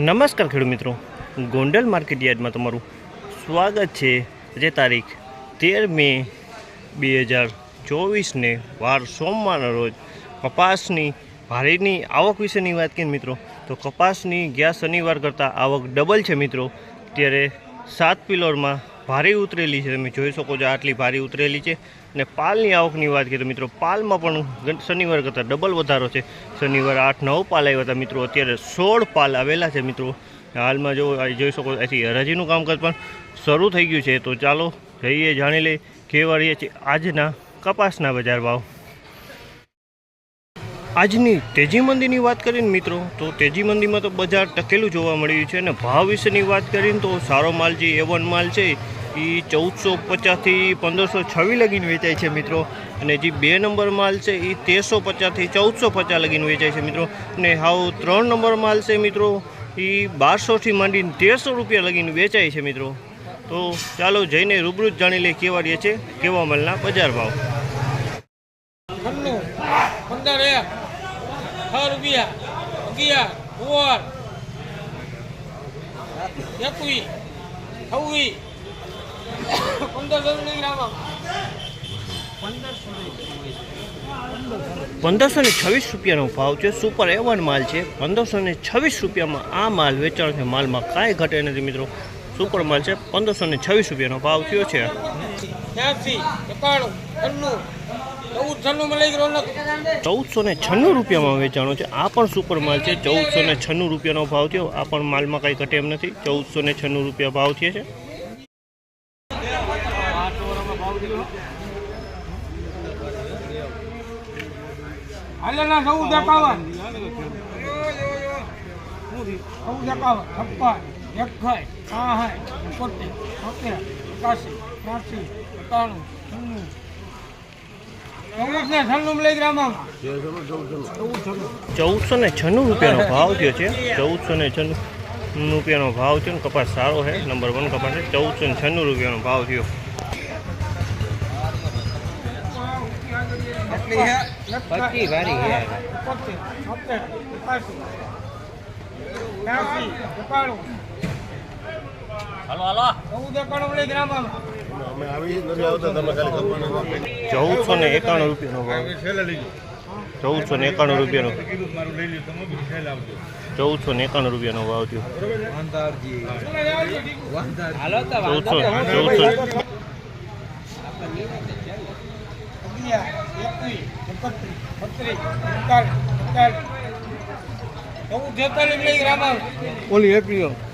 નમસ્કાર ખેડૂત મિત્રો. ગોંડલ માર્કેટ યાર્ડમાં તમારું સ્વાગત છે જે તારીખ તેર મે બે હજાર ચોવીસને વાર સોમવારના રોજ કપાસની ભારેની આવક વિશેની વાત કરીએ મિત્રો, તો કપાસની ગયા શનિવાર કરતાં આવક ડબલ છે મિત્રો. ત્યારે સાત પિલોરમાં ભારે ઉતરેલી છે. તમે જોઈ શકો છો આટલી ભારે ઉતરેલી છે. અને પાલની આવકની વાત કરીએ તો મિત્રો, પાલમાં પણ શનિવાર કરતાં ડબલ વધારો છે. શનિવાર આઠ નવ પાલ આવ્યા હતા મિત્રો. અત્યારે સોળ પાલ આવેલા છે મિત્રો. હાલમાં જો જોઈ શકો અહીંથી હરાજીનું કામકાજ પણ શરૂ થઈ ગયું છે. તો ચાલો જઈએ, જાણી લઈએ, કેવા રહીએ છીએ આજના કપાસના બજાર ભાવ. આજની તેજી મંદીની વાત કરીએ ને મિત્રો, તો તેજી મંદીમાં તો બજાર ટકેલું જોવા મળ્યું છે અને ભાવ વિશેની વાત કરીએ તો સારો માલ જે એવન માલ છે એ ચૌદસો પચાસથી પંદરસો છવી લગીને વેચાય છે મિત્રો. અને જે બે નંબર માલ છે એ તેરસો પચાસથી ચૌદસો પચાસ લગીને વેચાય છે મિત્રો. અને હાવ ત્રણ નંબર માલ છે મિત્રો એ બારસોથી માંડીને તેરસો રૂપિયા લગીને વેચાય છે મિત્રો. તો ચાલો જઈને રૂબરૂ જ જાણી લઈએ કેવા રહે છે, કેવા માલના બજાર ભાવ. છન્નું પંદર એક છ રૂપિયા અગિયાર ઓર એકવીસ છવ્વીસ. ગ્રામ પંદરસો ને છવ્વીસ રૂપિયાનો ભાવ છે. સુપર એવન માલ છે. પંદરસો ને છવ્વીસ રૂપિયામાં આ માલ વેચાણ છે. માલમાં કાંઈ ઘટે નથી મિત્રો. સુપર માલ છે. પંદરસો ને છવ્વીસ રૂપિયાનો ભાવ થયો છે. ચૌદસો ને છન્નું રૂપિયામાં વેચાણો છે. આ પણ સુપર માલ છે. ચૌદસો ને છન્નું રૂપિયાનો ભાવ થયો. આ પણ માલમાં કાંઈ ઘટે એમ નથી. ચૌદસો ને છન્નું રૂપિયા ભાવ થયા છે. હાલેના છપ્પન એકસાઠ એકોતેર તોતેર એકાસી એકાણું છન્નું ચૌદ ને છન્નું મળી ગ્રામમાં ચૌદસો ને છન્નું રૂપિયાનો ભાવ થયો છે. ચૌદસો ને છન્નું રૂપિયાનો ભાવ થયો ને કપાસ સારો છે. નંબર વન કપાસ છે. ચૌદસો ને છન્નું રૂપિયાનો ભાવ થયો. હાલો હાલો. ચૌદ એકાણું મળી ગ્રામમાં ચૌદસો ને એકાણું રૂપિયાનો ભાવ ચૌદસો ને એકાણું રૂપિયાનો. ચૌદસો ને એકાણું રૂપિયાનો ભાવ થયો. હાલો તો ચૌદસો ચૌદસો. ઓલી એકવીસ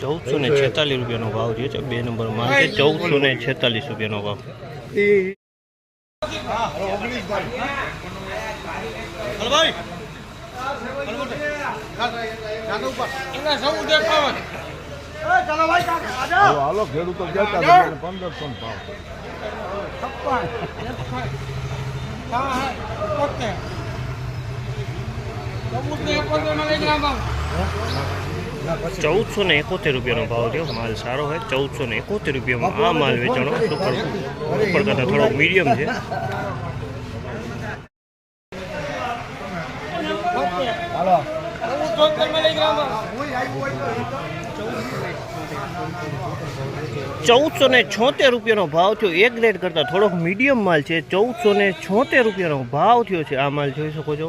ચૌદસો ને છેતાલીસ રૂપિયાનો ભાવ થયો છે. બે નંબર માલ છે. ચૌદસો ને છેતાલીસ રૂપિયાનો ભાવ. હાલો ખેડૂતો પંદરસો ભાવ. ચૌદસો ને એકોતેર રૂપિયાનો ભાવ થયો. માલ સારો હોય, ચૌદસો ને એકોતેર રૂપિયામાં આ માલ વેચાણો સુપર કરતાં થોડો મીડિયમ છે. ચૌદસો ને છોતેર રૂપિયાનો ભાવ થયો. એક ગ્રેડ કરતાં થોડોક મીડિયમ માલ છે. ચૌદસો ને છોતેર રૂપિયાનો ભાવ થયો છે આ માલ. જોઈ શકો છો?